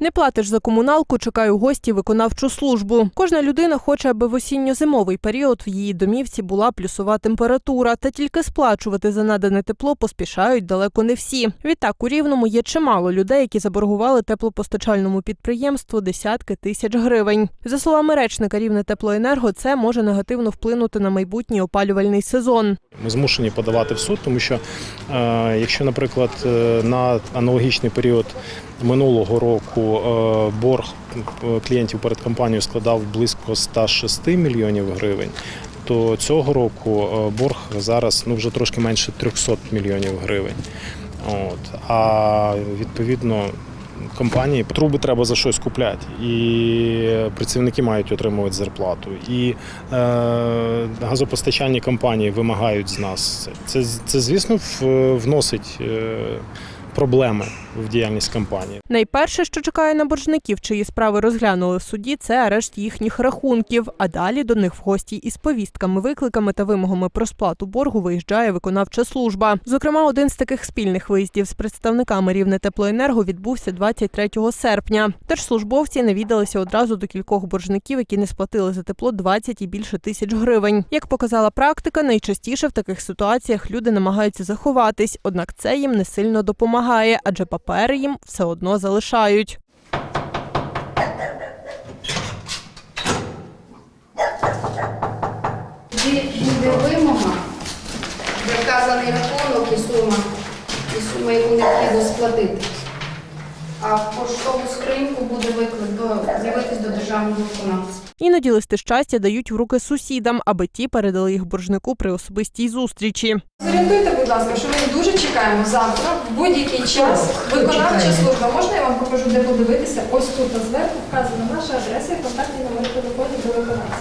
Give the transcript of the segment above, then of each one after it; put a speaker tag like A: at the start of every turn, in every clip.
A: Не платиш за комуналку, чекає у гості виконавчу службу. Кожна людина хоче, аби в осінньо-зимовий період в її домівці була плюсова температура, та тільки сплачувати за надане тепло поспішають далеко не всі. Відтак у рівному є чимало людей, які заборгували теплопостачальному підприємству десятки тисяч гривень. За словами речника рівне теплоенерго, це може негативно вплинути на майбутній опалювальний сезон.
B: Ми змушені подавати в суд, тому що е, якщо, наприклад, е, на аналогічний період минулого року е, борг е, клієнтів перед компанією складав близько 106 мільйонів гривень, то цього року е, борг зараз ну, вже трошки менше 300 мільйонів гривень. От. А відповідно. Компанії труби треба за щось купляти, і працівники мають отримувати зарплату. І е, газопостачальні компанії вимагають з нас це. Це, звісно, вносить е, проблеми в діяльність компанії.
A: Найперше, що чекає на боржників, чиї справи розглянули в суді, це арешт їхніх рахунків. А далі до них в гості із повістками, викликами та вимогами про сплату боргу виїжджає виконавча служба. Зокрема, один з таких спільних виїздів з представниками рівне теплоенерго відбувся 23 серпня. Держслужбовці навідалися одразу до кількох боржників, які не сплатили за тепло 20 і більше тисяч гривень. Як показала практика, найчастіше в таких ситуаціях люди намагаються заховатись, однак це їм не сильно допомагає, адже папери їм все одно залишають.
C: Буде вимога, де вказаний рахунок і сума, і сума, яку необхідно сплатити. А в поштову скриньку буде виклик з'явитись до державного виконавця.
A: Іноді листи щастя дають в руки сусідам, аби ті передали їх боржнику при особистій зустрічі.
D: Зорієнтуйте, будь ласка, що ми дуже чекаємо завтра в будь-який час. Виконавча служба. Можна я вам покажу, де подивитися? Ось тут зверху вказана наша адреса і контактні номери телефонів до виконавця.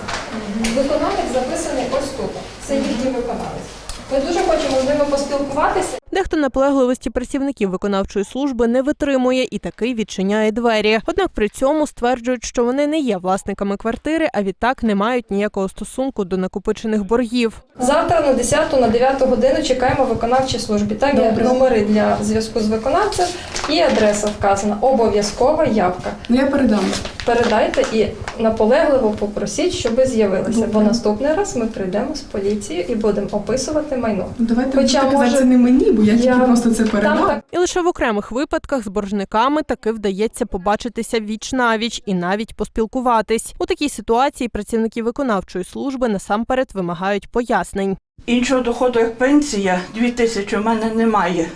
D: Виконавець записаний ось тут. Це їхній виконавець. Ми дуже хочемо з ними поспілкуватися.
A: Дехто наполегливості працівників виконавчої служби не витримує і такий відчиняє двері. Однак при цьому стверджують, що вони не є власниками квартири, а відтак не мають ніякого стосунку до накопичених боргів.
D: Завтра на 10 на 9 годину чекаємо виконавчій службі. Там є номери для зв'язку з виконавцем і адреса вказана. Обов'язкова явка.
E: Ну я передам.
D: Передайте і наполегливо попросіть, щоб з'явилися. Бо наступний раз ми прийдемо з поліцією і будемо описувати майно.
E: Ну давайте
D: Хоча,
E: будете казати це не мені, бо я тільки просто це
D: Там так
A: І лише в окремих випадках з боржниками таки вдається побачитися віч навіч і навіть поспілкуватись. У такій ситуації працівники виконавчої служби насамперед вимагають пояснень.
F: Іншого доходу, як пенсія, 2 тисячі у мене немає.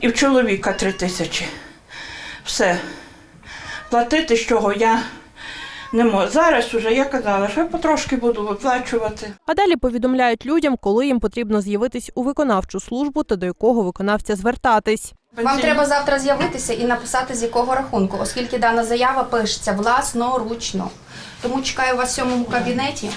F: І в чоловіка 3 тисячі. Все. Платити з чого я не можу. Зараз уже я казала, що я потрошки буду виплачувати.
A: А далі повідомляють людям, коли їм потрібно з'явитись у виконавчу службу та до якого виконавця звертатись.
C: Вам треба завтра з'явитися і написати з якого рахунку, оскільки дана заява пишеться власноручно. Тому чекаю вас в сьомому кабінеті.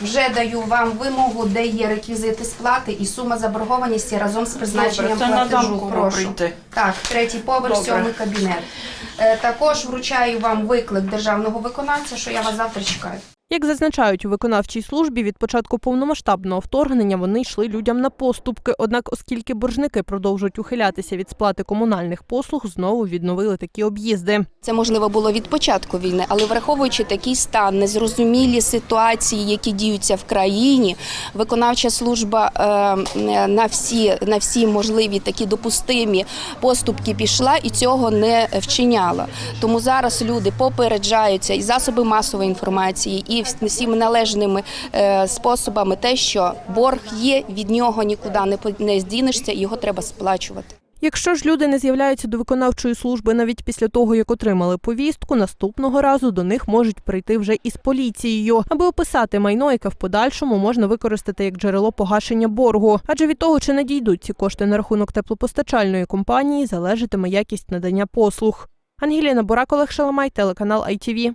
C: Вже даю вам вимогу, де є реквізити сплати і сума заборгованості разом з призначенням
F: Добре, це
C: платежу. Прошу.
F: прийти.
C: Так, третій поверх,
F: Добре.
C: сьомий кабінет. Е, Також вручаю вам виклик державного виконавця, що я вас завтра чекаю.
A: Як зазначають у виконавчій службі, від початку повномасштабного вторгнення вони йшли людям на поступки. Однак, оскільки боржники продовжують ухилятися від сплати комунальних послуг, знову відновили такі об'їзди.
G: Це можливо було від початку війни, але враховуючи такий стан, незрозумілі ситуації, які діються в країні, виконавча служба е, на всі на всі можливі такі допустимі поступки пішла і цього не вчиняла. Тому зараз люди попереджаються і засоби масової інформації, і всіми належними е, способами, те, що борг є, від нього нікуди не здінешся, його треба сплачувати.
A: Якщо ж люди не з'являються до виконавчої служби навіть після того, як отримали повістку, наступного разу до них можуть прийти вже із поліцією, аби описати майно, яке в подальшому можна використати як джерело погашення боргу. Адже від того, чи надійдуть ці кошти на рахунок теплопостачальної компанії, залежатиме якість надання послуг. Ангеліна Бурак, Олег Шаламай, телеканал ITV.